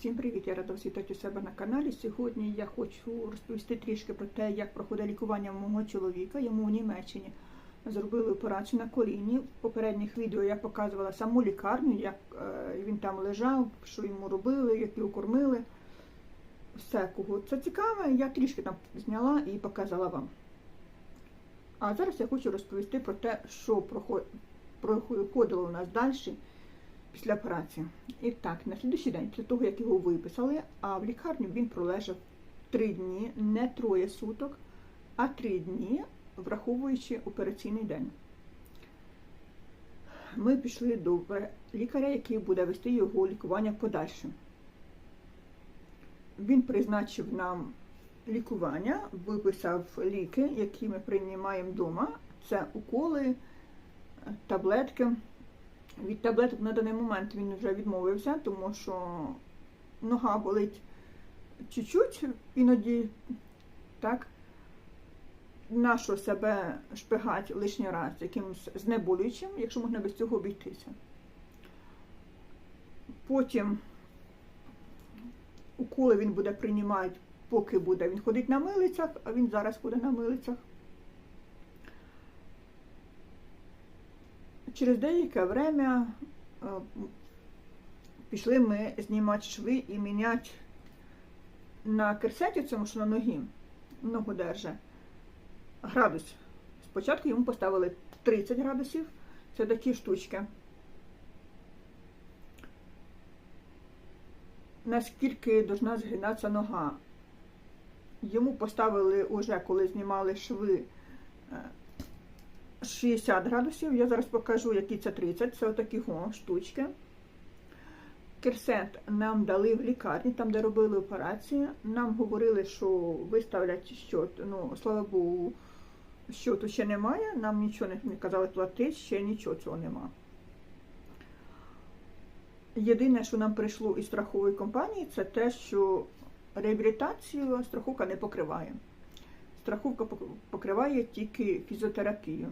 Всім привіт! Я рада вітати у себе на каналі. Сьогодні я хочу розповісти трішки про те, як проходить лікування мого чоловіка. Йому в Німеччині зробили операцію на коліні. В попередніх відео я показувала саму лікарню, як е, він там лежав, що йому робили, як його кормили. Все, кого це цікаве, я трішки там зняла і показала вам. А зараз я хочу розповісти про те, що проходило у нас далі після операції. І так, на слідуючий день, після того, як його виписали, а в лікарню він пролежав три дні, не троє суток, а три дні, враховуючи операційний день. Ми пішли до лікаря, який буде вести його лікування подальше. Він призначив нам лікування, виписав ліки, які ми приймаємо вдома. Це уколи, таблетки. Від таблеток на даний момент він вже відмовився, тому що нога болить чуть-чуть, іноді так. Нащо себе шпигати лишній раз якимось знеболюючим, якщо можна без цього обійтися. Потім уколи він буде приймати, поки буде. Він ходить на милицях, а він зараз буде на милицях. Через деяке время е, пішли ми знімати шви і міняти на керсеті, цьому що на ногі, ногу держа, градус. Спочатку йому поставили 30 градусів, це такі штучки. Наскільки должна згинатися нога. Йому поставили уже, коли знімали шви е, 60 градусів. Я зараз покажу, які це 30. Це отакі о, штучки. Керсет нам дали в лікарні, там, де робили операцію. Нам говорили, що виставлять щот. Ну, слава Богу, щоту ще немає. Нам нічого не казали платити, ще нічого цього нема. Єдине, що нам прийшло із страхової компанії, це те, що реабілітацію страховка не покриває. Страховка покриває тільки фізіотерапію.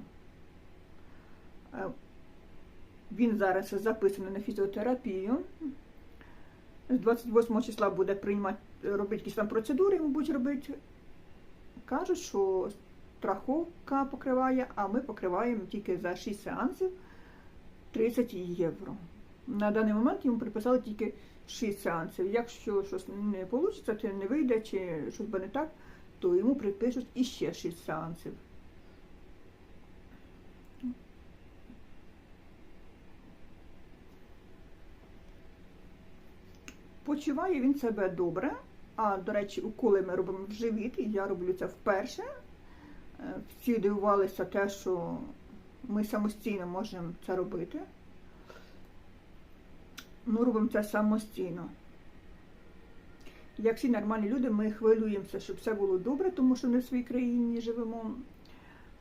Е, він зараз записаний на фізіотерапію. З 28 числа буде приймати, робити якісь там процедури, мабуть, робити. Кажуть, що страховка покриває, а ми покриваємо тільки за 6 сеансів 30 євро. На даний момент йому приписали тільки 6 сеансів. Якщо щось не вийде, чи не вийде, чи щось буде не так, то йому припишуть іще 6 сеансів. Почуває він себе добре. А, до речі, уколи ми робимо в живіт, і я роблю це вперше. Е, всі дивувалися те, що ми самостійно можемо це робити. Ми робимо це самостійно. Як всі нормальні люди, ми хвилюємося, щоб все було добре, тому що ми в своїй країні живемо.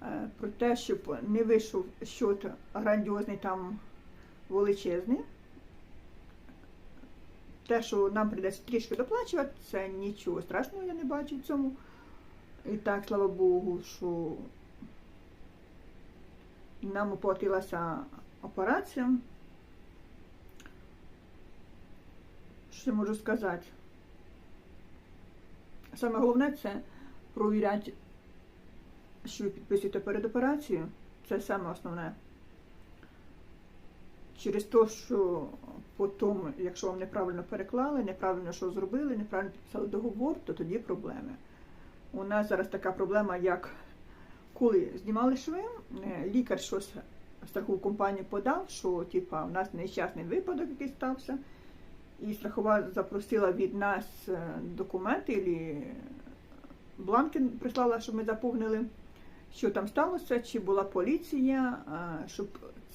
Е, про те, щоб не вийшов щось грандіозний там величезний. Те, що нам прийдеться трішки доплачувати, це нічого страшного я не бачу в цьому. І так, слава Богу, що нам оплатилася операція. Що я можу сказати? Саме головне це провіряти, що ви підписуєте перед операцією. Це саме основне. Через те, що потім, якщо вам неправильно переклали, неправильно що зробили, неправильно підписали договор, то тоді проблеми. У нас зараз така проблема, як коли знімали шви, е, лікар щось страхову компанію подав, що типа, у нас нещасний випадок який стався, і страхова запросила від нас е, документи, і бланки прислала, щоб ми заповнили, що там сталося, чи була поліція, щоб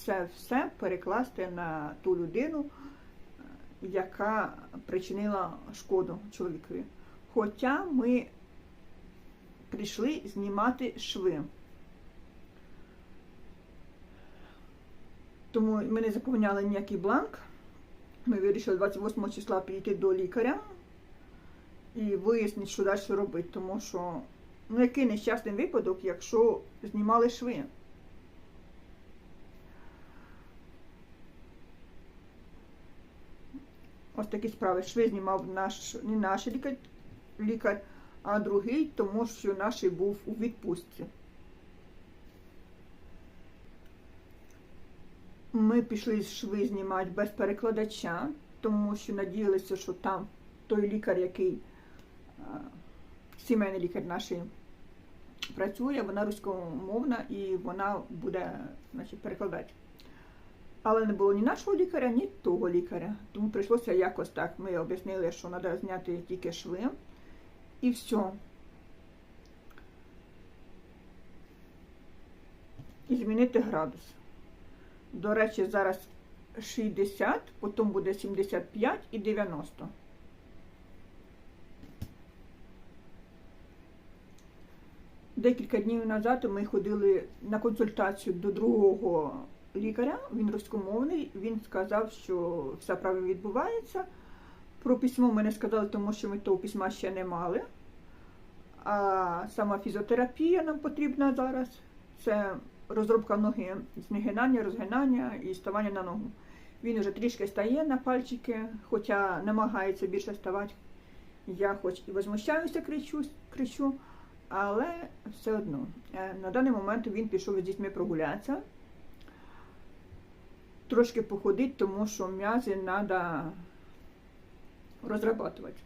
це все перекласти на ту людину, яка причинила шкоду чоловікові. Хоча ми прийшли знімати шви. Тому ми не заповняли ніякий бланк. Ми вирішили 28 числа підійти до лікаря і вияснити, що далі робити, тому що ну, який нещасний випадок, якщо знімали шви. Ось такі справи. Шви знімав наш, не наш лікар, лікар, а другий, тому що наш був у відпустці. Ми пішли з шви знімати без перекладача, тому що надіялися, що там той лікар, який сімейний лікар наш працює, вона руськомовна і вона буде значить, перекладати. Але не було ні нашого лікаря, ні того лікаря. Тому прийшлося якось так. Ми об'яснили, що треба зняти тільки шви. І все. І змінити градус. До речі, зараз 60, потім буде 75 і 90. Декілька днів назад ми ходили на консультацію до другого лікаря, він руськомовний, він сказав, що все правильно відбувається. Про письмо ми не сказали, тому що ми того письма ще не мали. А сама фізіотерапія нам потрібна зараз. Це розробка ноги, знегинання, розгинання і ставання на ногу. Він вже трішки стає на пальчики, хоча намагається більше ставати. Я хоч і возмущаюся, кричу, кричу, але все одно. Е, На даний момент він пішов з дітьми прогулятися, трошки походити, тому що м'язи треба розрабатувати.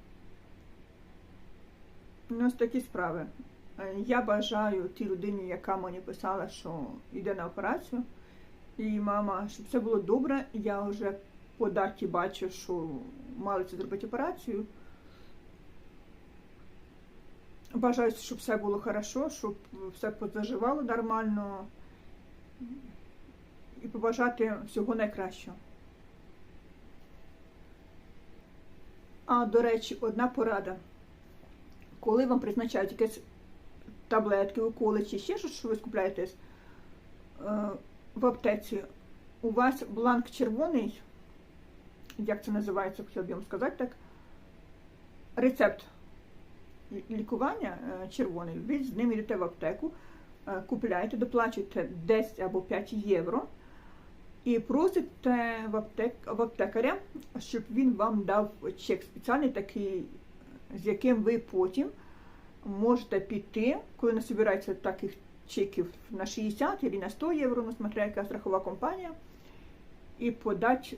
Ну, ось такі справи. Я бажаю тій людині, яка мені писала, що йде на операцію. І мама, щоб все було добре. Я вже по даті бачу, що мали це зробити операцію. Бажаю, щоб все було хорошо, щоб все позаживало нормально. І побажати всього найкращого. А, до речі, одна порада. Коли вам призначають якісь таблетки, уколи чи ще щось, що ви скупляєтесь е, в аптеці, у вас бланк червоний, як це називається, хотіла б вам сказати так, рецепт лікування е, червоний, ви з ним йдете в аптеку, е, купляєте, доплачуєте 10 або 5 євро і просите в, аптек, в аптекаря, щоб він вам дав чек спеціальний такий, з яким ви потім можете піти, коли не збирається таких чеків на 60 або на 100 євро, ну, смотря яка страхова компанія, і подати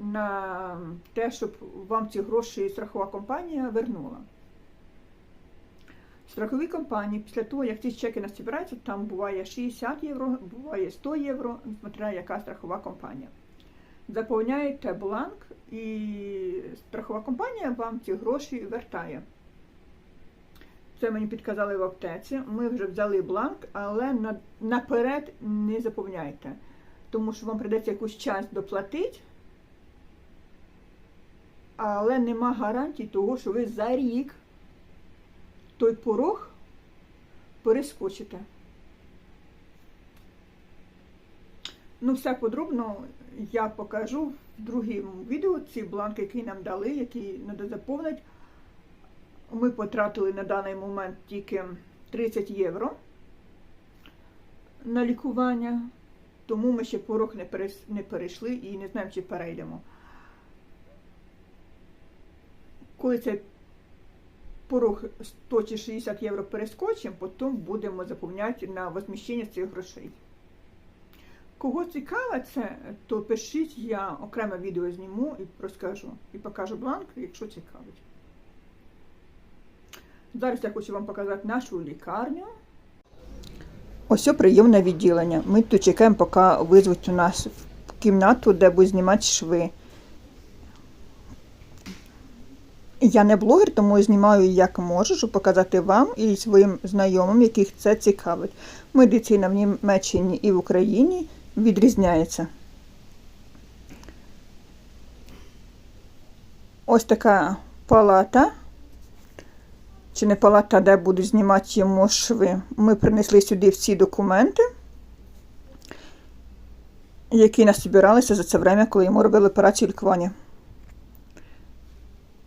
на те, щоб вам ці гроші страхова компанія вернула. Страхові компанії, після того, як ці чеки насобираються, там буває 60 євро, буває 100 євро, смотря яка страхова компанія. Заповняєте бланк, і страхова компанія вам ці гроші вертає. Це мені підказали в аптеці. Ми вже взяли бланк, але наперед не заповняйте, тому що вам прийдеться якусь час доплатити, але нема гарантії того, що ви за рік той порог перескочите. Ну, все подробно я покажу в другому відео ці бланки, які нам дали, які треба заповнити. Ми потратили на даний момент тільки 30 євро на лікування, тому ми ще порог не перейшли і не знаємо, чи перейдемо. Коли цей порог 100 чи 60 євро перескочимо, потім будемо заповняти на возміщення цих грошей. Кого цікаво це, то пишіть, я окреме відео зніму і розкажу. І покажу бланк, якщо цікавить. Зараз я хочу вам показати нашу лікарню. Ось прийомне відділення. Ми тут чекаємо, поки визвуть у нас в кімнату, де будуть знімати шви. Я не блогер, тому знімаю як можу, щоб показати вам і своїм знайомим, яких це цікавить. Медицина в Німеччині і в Україні відрізняється. Ось така палата. Чи не палата, де будуть знімати йому шви. Ми принесли сюди всі документи, які нас збиралися за це время, коли йому робили операцію лікування.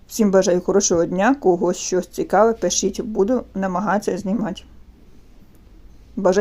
Всім бажаю хорошого дня, когось щось цікаве, пишіть, буду намагатися знімати. Бажаю